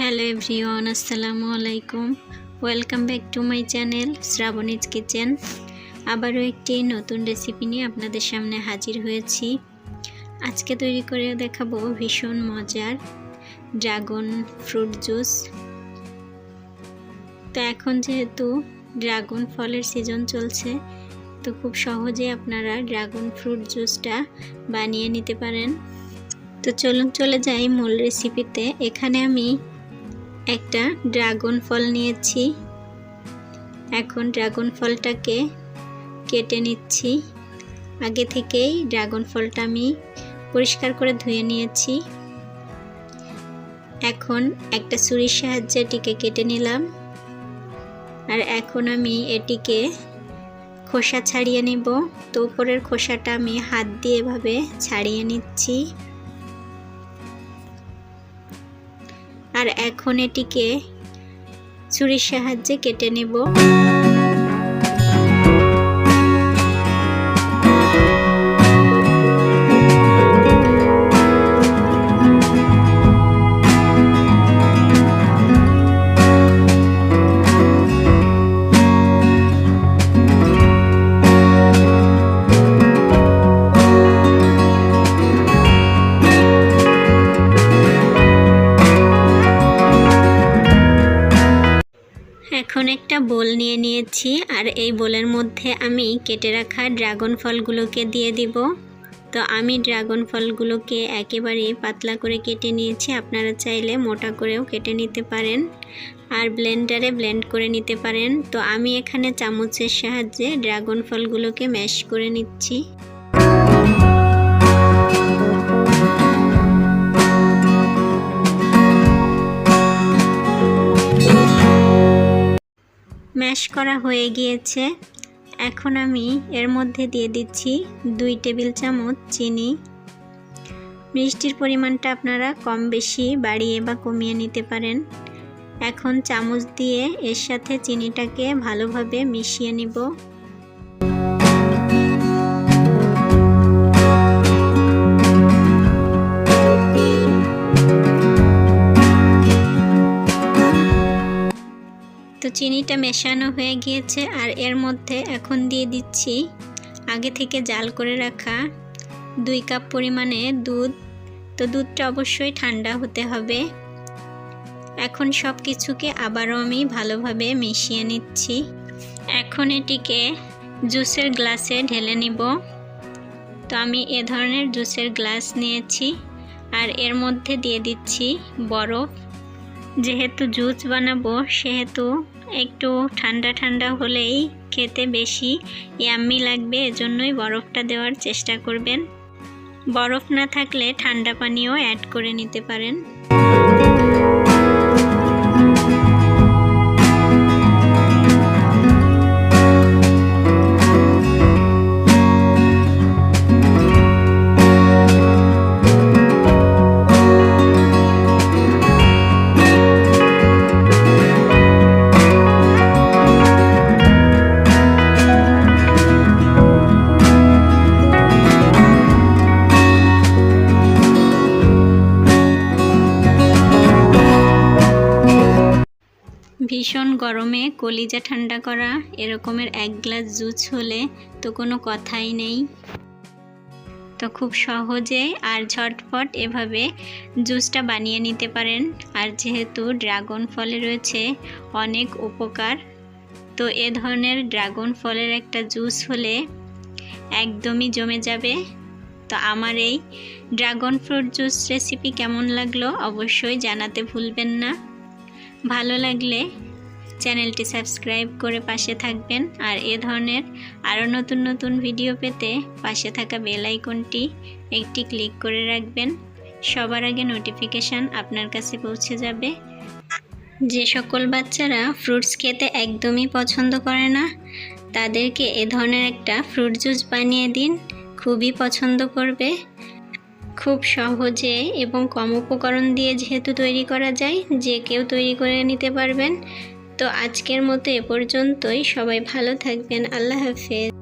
Hello everyone, আসসালামু আলাইকুম। Welcome back to my channel Shraboni's kitchen. আবারও একটি নতুন রেসিপি নিয়ে আপনাদের সামনে হাজির হয়েছি। আজকে তৈরি করে দেখাবো ভীষণ মজার ড্রাগন ফ্রুট জুস। তো এখন যেহেতু ড্রাগন ফলের সিজন চলছে, তো খুব সহজে আপনারা ড্রাগন ফ্রুট জুসটা বানিয়ে নিতে পারেন। তো চলুন চলে যাই মূল রেসিপিতে। এখানে আমি একটা ড্রাগন ফল নিয়েছি। এখন ড্রাগন ফলটাকে কেটে নিচ্ছি। আগে থেকেই ড্রাগন ফলটা আমি পরিষ্কার করে ধুয়ে নিয়েছি। এখন একটা ছুরির সাহায্যে এটিকে কেটে নিলাম। আর এখন আমি এটিকে খোসা ছাড়িয়ে নিব। তো উপরের খোসাটা আমি হাত দিয়ে এভাবে ছাড়িয়ে নিচ্ছি। আর এখন এটিকে ছুরির সাহায্যে কেটে নেব। এখন একটা বোল নিয়ে নিয়েছি আর এই বোলের মধ্যে আমি কেটে রাখা ড্রাগন ফলগুলোকে দিয়ে দিব। তো আমি ড্রাগন ফলগুলোকে একেবারে পাতলা করে কেটে নিয়েছি। আপনারা চাইলে মোটা করেও কেটে নিতে পারেন আর ব্লেন্ডারে ব্লেন্ড করে নিতে পারেন। তো আমি এখানে চামচের সাহায্যে ড্রাগন ফলগুলোকে ম্যাশ করে নিচ্ছি। ম্যাশ করা হয়ে গিয়েছে। এখন আমি এর মধ্যে দিয়ে দিচ্ছি দুই টেবিল চামচ চিনি। মিষ্টির পরিমাণটা আপনারা কম বেশি বাড়িয়ে বা কমিয়ে নিতে পারেন। এখন চামচ দিয়ে এর সাথে চিনিটাকে ভালোভাবে মিশিয়ে নিব। চিনিটা মেশানো হয়ে গিয়েছে আর এর মধ্যে এখন দিয়ে দিচ্ছি আগে থেকে জাল করে রাখা দুই কাপ পরিমাণে দুধ। তো দুধটা অবশ্যই ঠান্ডা হতে হবে। এখন সব কিছুকে আবারও আমি ভালোভাবে মিশিয়ে নিচ্ছি। এখন এটিকে জুসের গ্লাসে ঢেলে নিব। তো আমি এ ধরনের জুসের গ্লাস নিয়েছি আর এর মধ্যে দিয়ে দিচ্ছি বরফ। যেহেতু জুস বানাবো, সেহেতু একটু ঠান্ডা ঠান্ডা হলেই খেতে বেশি ইয়াম্মি লাগবে, এজন্যই বরফটা দেওয়ার চেষ্টা করবেন। বরফ না থাকলে ঠান্ডা পানিও অ্যাড করে নিতে পারেন। ভীষণ গরমে কলিজা ঠান্ডা করা এরকমের এক গ্লাস জুস হলে তো কোনো কথাই নেই। তো খুব সহজে আর ঝটপট এভাবে জুসটা বানিয়ে নিতে পারেন। আর যেহেতু ড্রাগন ফলে রয়েছে অনেক উপকার, তো এ ধরনের ড্রাগন ফলের একটা জুস হলে একদমই জমে যাবে। তো আমার এই ড্রাগন ফ্রুট জুস রেসিপি কেমন লাগল অবশ্যই জানাতে ভুলবেন না। ভালো লাগলে চ্যানেলটি সাবস্ক্রাইব করে পাশে থাকবেন আর এ ধরনের আরও নতুন নতুন ভিডিও পেতে পাশে থাকা বেল আইকনটি একটি ক্লিক করে রাখবেন। সবার আগে নোটিফিকেশান আপনার কাছে পৌঁছে যাবে। যে সকল বাচ্চারা ফ্রুটস খেতে একদমই পছন্দ করে না, তাদেরকে এ ধরনের একটা ফ্রুট জুস বানিয়ে দিন, খুবই পছন্দ করবে। খুব সহজে এবং কম উপকরণ দিয়ে যেহেতু তৈরি করা যায়, যে কেউ তৈরি করে নিতে পারবেন। তো আজকের মতো এ পর্যন্তই। সবাই ভালো থাকবেন। আল্লাহ হাফেজ।